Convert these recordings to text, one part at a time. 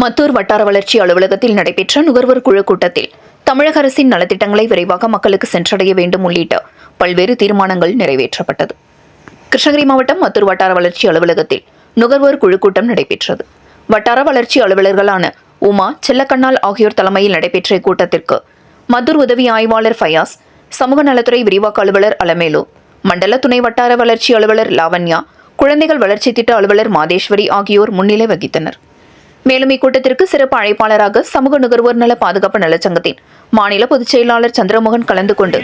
மத்தூர் வட்டார வளர்ச்சி அலுவலகத்தில் நடைபெற்ற நுகர்வோர் குழு கூட்டத்தில் தமிழக அரசின் நலத்திட்டங்களை விரைவாக மக்களுக்கு சென்றடைய வேண்டும் உள்ளிட்ட பல்வேறு தீர்மானங்கள் நிறைவேற்றப்பட்டது. கிருஷ்ணகிரி மாவட்டம் மத்தூர் வட்டார வளர்ச்சி அலுவலகத்தில் நுகர்வோர் குழு கூட்டம் நடைபெற்றது. வட்டார வளர்ச்சி அலுவலர்களான உமா செல்லக்கண்ணால் ஆகியோர் தலைமையில் நடைபெற்ற இக்கூட்டத்திற்கு மத்தூர் உதவி ஆய்வாளர் ஃபயாஸ் சமூக நலத்துறை விரிவாக்க அலுவலர் அலமேலு மண்டல துணை வட்டார வளர்ச்சி அலுவலர் லாவண்யா குழந்தைகள் வளர்ச்சி திட்ட அலுவலர் மாதேஸ்வரி ஆகியோர் முன்னிலை வகித்தனர். மேலும் இக்கூட்டத்திற்கு சிறப்பு அழைப்பாளராக சமூக நுகர்வோர் நல பாதுகாப்பு நலச்சங்கத்தின் மாநில பொதுச் செயலாளர் சந்திரமோகன் கலந்து கொண்டு.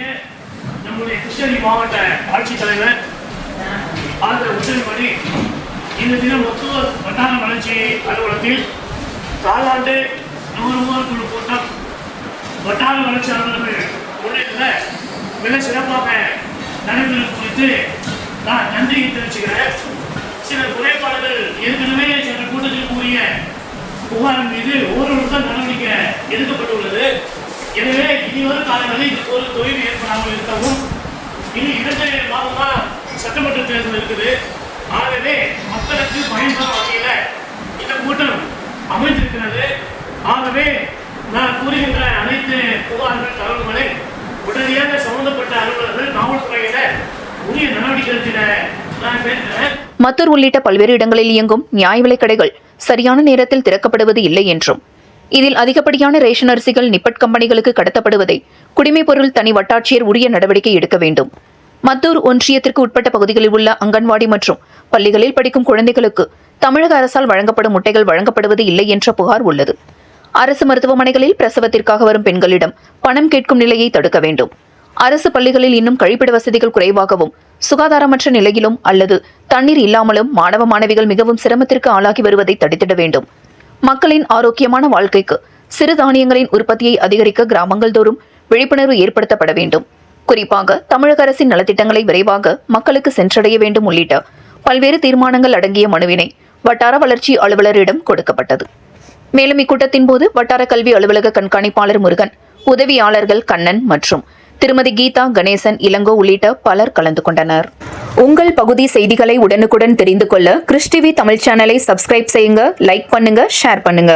இந்த தினம் ஒத்துவர் வட்டார வளர்ச்சி அலுவலகத்தில் காலாண்டு நுகர்வோர் குழு கூட்டம் வட்டார வளர்ச்சி அலுவலர்கள் முன்னிலையில் மிக சிறப்பாக நடைபெறும் குறித்து நான் நன்றியை தெரிவிச்சுக்கிறேன். சில குறைபாடுகள் ஏற்கனவே புகாரின் மீது ஓரளவுக்கு நடவடிக்கை எடுக்கப்பட்டுள்ளது. எனவே இனிவரும் காலங்களில் இது ஒரு தொய்வு ஏற்படாமல் இருக்கவும் இனி இரண்டு மாதம் தான் சட்டமன்ற தேர்தல் இருக்குது. ஆகவே மக்களுக்கு பயன்படும் வகையில் இந்த கூட்டம் அமைந்திருக்கிறது. ஆகவே நான் கூறுகின்ற அனைத்து புகார்கள் தகவல்களை உடனடியாக சம்பந்தப்பட்ட அலுவலர்கள் காவல்துறையில உரிய நடவடிக்கை எடுத்திட நான் மத்தூர் உள்ளிட்ட பல்வேறு இடங்களில் இயங்கும் நியாய விலைக் கடைகள் சரியான நேரத்தில் திறக்கப்படுவது இல்லை என்றும். இதில் அதிகப்படியான ரேஷன் அரிசிகள் நிப்பட் கம்பெனிகளுக்கு கடத்தப்படுவதை குடிமைப் பொருள் தனி வட்டாட்சியர் உரிய நடவடிக்கை எடுக்க வேண்டும். மத்தூர் ஒன்றியத்திற்கு உட்பட்ட பகுதிகளில் உள்ள அங்கன்வாடி மற்றும் பள்ளிகளில் படிக்கும் குழந்தைகளுக்கு தமிழக அரசால் வழங்கப்படும் முட்டைகள் வழங்கப்படுவது இல்லை என்ற புகார் உள்ளது. அரசு மருத்துவமனைகளில் பிரசவத்திற்காக வரும் பெண்களிடம் பணம் கேட்கும் நிலையை தடுக்க வேண்டும். அரசு பள்ளிகளில் இன்னும் கழிப்பிட வசதிகள் குறைவாகவும் சுகாதாரமற்ற நிலையிலும் அல்லது தண்ணீர் இல்லாமலும் மாணவ மாணவிகள் மிகவும் சிரமத்திற்கு ஆளாகி வருவதை தடுத்திட வேண்டும். மக்களின் ஆரோக்கியமான வாழ்க்கைக்கு சிறுதானியங்களின் உற்பத்தியை அதிகரிக்க கிராமங்கள் தோறும் விழிப்புணர்வு ஏற்படுத்தப்பட வேண்டும். குறிப்பாக தமிழக அரசின் நலத்திட்டங்களை விரைவாக மக்களுக்கு சென்றடைய வேண்டும் உள்ளிட்ட பல்வேறு தீர்மானங்கள் அடங்கிய மனுவினை வட்டார வளர்ச்சி அலுவலரிடம் கொடுக்கப்பட்டது. மேலும் இக்கூட்டத்தின் போது வட்டார கல்வி அலுவலக கண்காணிப்பாளர் முருகன் உதவியாளர்கள் கண்ணன் மற்றும் திருமதி கீதா கணேசன் இளங்கோ உள்ளிட்ட பலர் கலந்து கொண்டனர். உங்கள் பகுதி செய்திகளை உடனுக்குடன் தெரிந்து கொள்ள கிறிஸ்டிவி தமிழ் சேனலை சப்ஸ்கிரைப் செய்யுங்க லைக் பண்ணுங்க ஷேர் பண்ணுங்க.